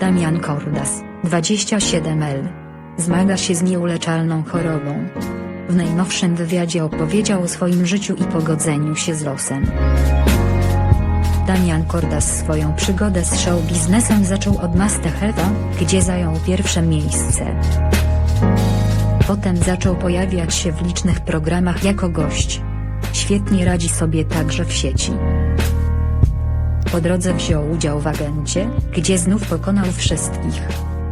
Damian Kordas, 27L. Zmaga się z nieuleczalną chorobą. W najnowszym wywiadzie opowiedział o swoim życiu i pogodzeniu się z losem. Damian Kordas swoją przygodę z show biznesem zaczął od Masterchefa, gdzie zajął pierwsze miejsce. Potem zaczął pojawiać się w licznych programach jako gość. Świetnie radzi sobie także w sieci. Po drodze wziął udział w agencie, gdzie znów pokonał wszystkich.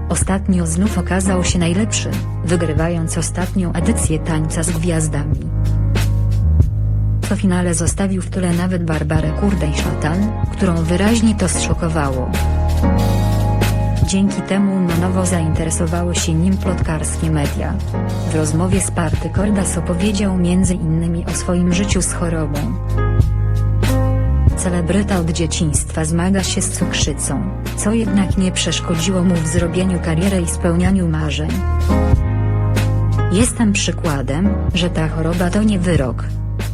Ostatnio znów okazał się najlepszy, wygrywając ostatnią edycję Tańca z Gwiazdami. Po finale zostawił w tyle nawet Barbarę Kurdej-Szatan, którą wyraźnie to zszokowało. Dzięki temu na nowo zainteresowały się nim plotkarskie media. W rozmowie z Party Kordas opowiedział m.in. o swoim życiu z chorobą. Celebryta od dzieciństwa zmaga się z cukrzycą, co jednak nie przeszkodziło mu w zrobieniu kariery i spełnianiu marzeń. Jestem przykładem, że ta choroba to nie wyrok.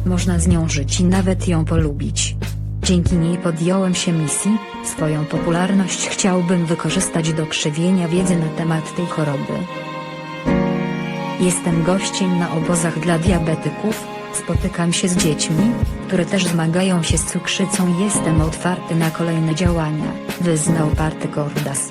Można z nią żyć i nawet ją polubić. Dzięki niej podjąłem się misji, swoją popularność chciałbym wykorzystać do krzywienia wiedzy na temat tej choroby. Jestem gościem na obozach dla diabetyków, spotykam się z dziećmi, które też zmagają się z cukrzycą. Jestem otwarty na kolejne działania, wyznał Party Kordas.